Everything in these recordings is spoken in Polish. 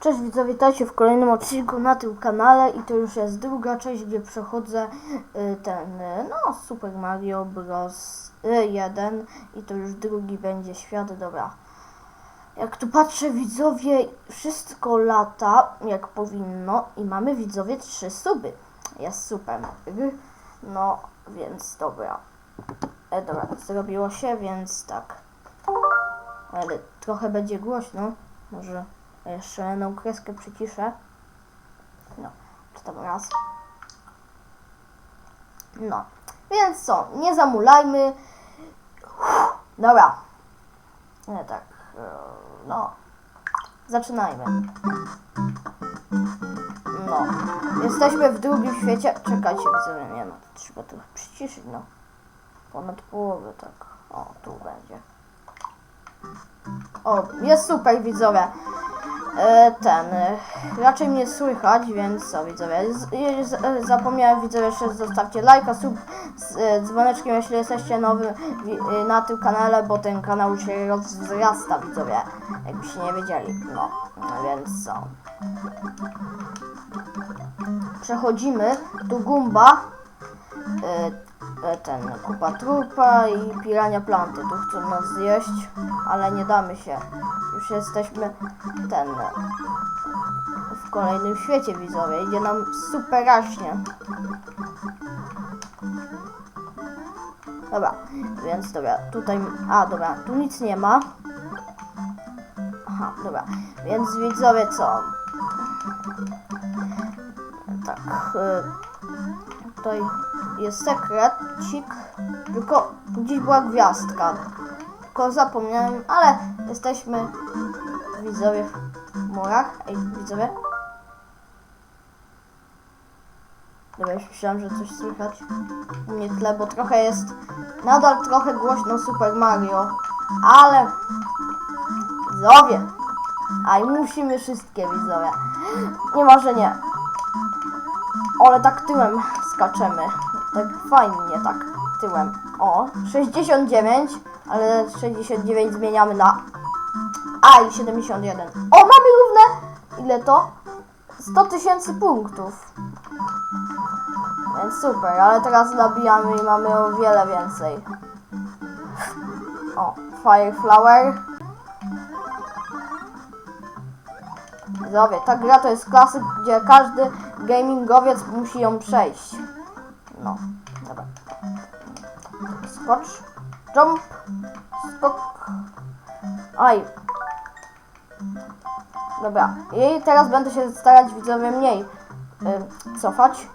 Cześć widzowie, witajcie w kolejnym odcinku na tym kanale i to już jest druga część, gdzie przechodzę y, ten, y, no Super Mario Bros. y, 1 i to już drugi będzie świat, dobra. Jak tu patrzę widzowie, wszystko lata jak powinno i mamy widzowie trzy suby. Jest super. Y, No, więc dobra. E, dobra, zrobiło się, więc tak. Ale trochę będzie głośno. Może jeszcze jedną kreskę przyciszę. No, czy tam raz. No, więc co, nie zamulajmy. Dobra. Nie tak, e, no. Zaczynajmy. No, jesteśmy w drugim świecie. Czekajcie, widzowie, nie no, to trzeba trochę przyciszyć, no. Ponad połowę, tak. O, tu będzie. O, jest super, widzowie. E, ten, e, raczej mnie słychać, więc co widzowie, e, zapomniałem widzowie jeszcze zostawcie lajka, sub z dzwoneczkiem, jeśli jesteście nowy na tym kanale, bo ten kanał się rozwzrasta widzowie, jakbyście nie wiedzieli, no, no więc co. Przechodzimy, tu Gumba, ten, kupa trupa i pirania planty, tu chcą nas zjeść, ale nie damy się, już jesteśmy, ten, w kolejnym świecie widzowie. Idzie nam super raśnie. Dobra, więc dobra, tutaj, a dobra, tu nic nie ma. Aha, dobra, więc widzowie co? Tak, y, tutaj jest sekrecik, tylko gdzieś była gwiazdka. Tylko zapomniałem, ale jesteśmy widzowie w murach. Ej, widzowie. Dobra, już myślałem, że coś słychać. U mnie tle, bo trochę jest, nadal trochę głośno Super Mario, ale widzowie, a i musimy wszystkie widzowie, nie może nie, ale tak tyłem skaczemy, tak fajnie tak tyłem, o, 69, ale 69 zmieniamy na a i 71. O, mamy równe! Ile to? 100 tysięcy punktów. Więc super, ale teraz nabijamy i mamy o wiele więcej. O, Fire Flower. Widzowie, ta gra to jest klasyk, gdzie każdy gamingowiec musi ją przejść. No, dobra. Skocz, jump, skok. Oj, Dobra, i teraz będę się starać widzowie mniej y, cofać.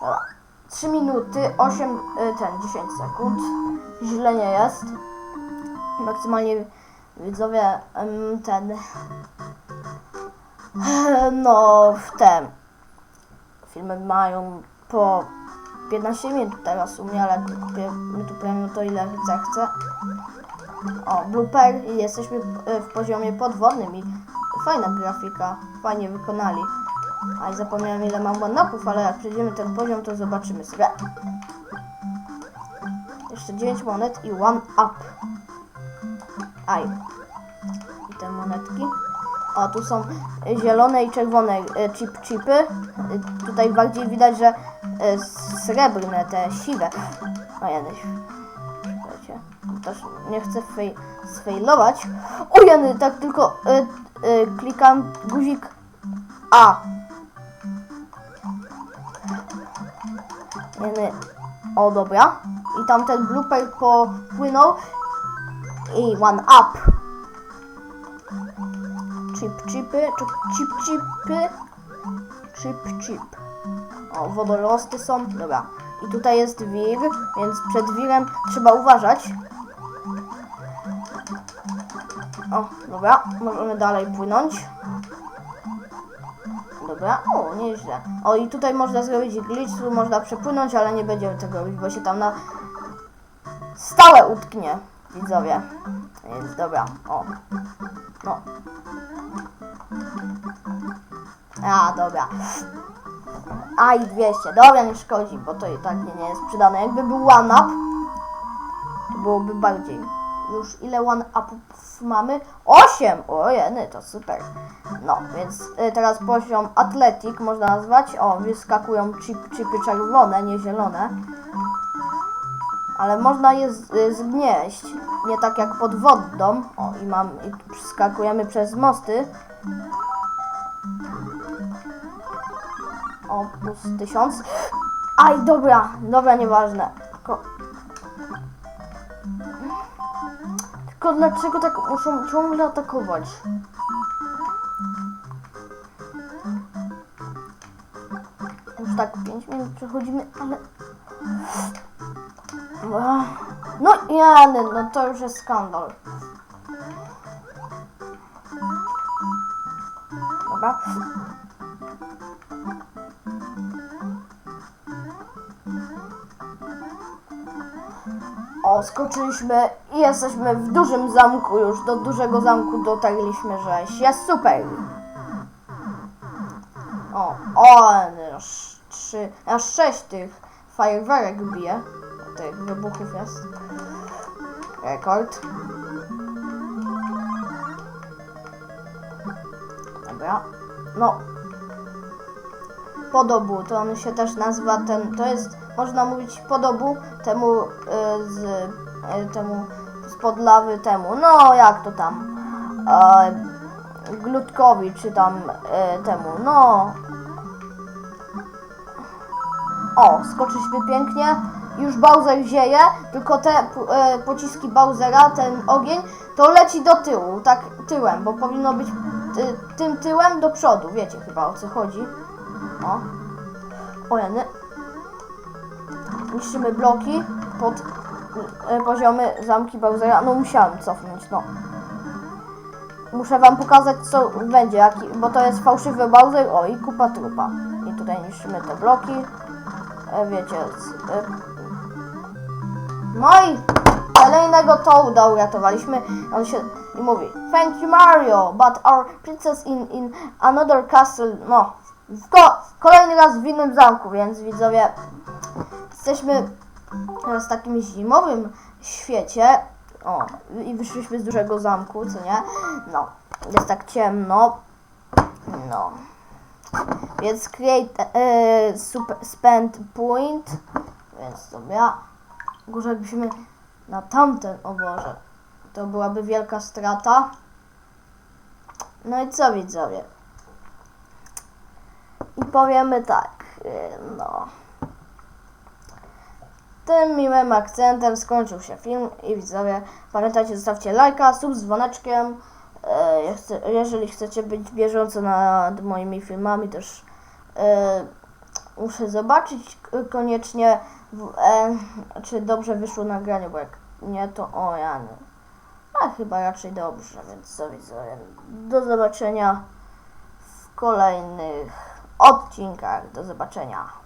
Dobra. 3 minuty, 8, y, ten, 10 sekund. Źle nie jest. Maksymalnie widzowie ym, ten no w te filmy mają po 15 minut teraz u mnie, ale kupię tu premium to ile zechcę. O, blooper i jesteśmy e, w poziomie podwodnym i fajna grafika, fajnie wykonali. A zapomniałem ile mam one-upów, ale jak przejdziemy ten poziom, to zobaczymy sobie. Jeszcze 9 monet i one up. Aj. I te monetki. O, tu są zielone i czerwone e, chip chipy. E, Tutaj bardziej widać, że e, srebrne, te siwe. O, jadyś. Czekajcie. Też nie chcę fej, sfejlować. O, jany, tak tylko y, y, klikam guzik A. Jeny. O, dobra. I tam ten blooper popłynął. I one up. Chip chipy, chip, chip chipy. Chip chip. O, wodorosty są. Dobra. I tutaj jest wir, więc przed wirem trzeba uważać. O, dobra, możemy dalej płynąć. Dobra, o, nieźle. O, i tutaj można zrobić glitch, tu można przepłynąć, ale nie będziemy tego robić, bo się tam na stałe utknie, widzowie. Więc dobra, o. No. A, dobra. A i 200. Dobra, nie szkodzi, bo to i tak nie, jest przydane. Jakby był one up, to byłoby bardziej już ile one-upów mamy? 8! Ojeny, to super. No, więc y, teraz poziom atletik można nazwać. O, wyskakują chip, chipy czerwone, nie zielone. Ale można je y, zgnieść. Nie tak jak pod wodą. O, i mam, i przeskakujemy przez mosty. O, plus tysiąc. Aj, dobra, dobra, nieważne. Tylko... Tylko dlaczego tak muszą ciągle atakować? Już tak 5 minut przechodzimy, ale... No jany, no to już jest skandal. Dobra. O, skoczyliśmy i jesteśmy w dużym zamku już. Do dużego zamku dotarliśmy, że jest super. O, o, aż trzy, aż sześć tych fajerwerek bije. Tych wybuchów jest. Rekord. Dobra. No. Podobu, to on się też nazywa ten, to jest, można mówić podobu temu y, z, y, temu spod lawy temu, no jak to tam, y, glutkowi czy tam y, temu, no. O, skoczyliśmy pięknie, już Bowser zieje, tylko te pociski Bowsera, ten ogień, to leci do tyłu, tak tyłem, bo powinno być y, tym tyłem do przodu, wiecie chyba o co chodzi. O. O jeny. Niszczymy bloki pod e, poziomy zamki Bowsera. No musiałem cofnąć, no. Muszę wam pokazać co będzie, jaki, bo to jest fałszywy Bowser. O i kupa trupa. I tutaj niszczymy te bloki. E, wiecie. Z, e, no i kolejnego Toada uratowaliśmy. On się i mówi Thank you Mario, but our princess in, in another castle. No, w ko kolejny raz w innym zamku, więc widzowie, jesteśmy w takim zimowym świecie. O, i wyszliśmy z dużego zamku, co nie? No, jest tak ciemno. No. Więc create e, super, spend point. Więc sobie. Górze jakbyśmy na tamten, o Boże. To byłaby wielka strata. No i co widzowie? I powiemy tak, y, no. Tym miłym akcentem skończył się film i widzowie, pamiętajcie, zostawcie lajka, sub z dzwoneczkiem. E, Jeżeli chcecie być bieżąco nad moimi filmami, też e, muszę zobaczyć koniecznie, e, czy dobrze wyszło nagranie, bo jak nie, to o ja nie. A chyba raczej dobrze, więc co widzowie, do zobaczenia w kolejnych odcinkach. Do zobaczenia.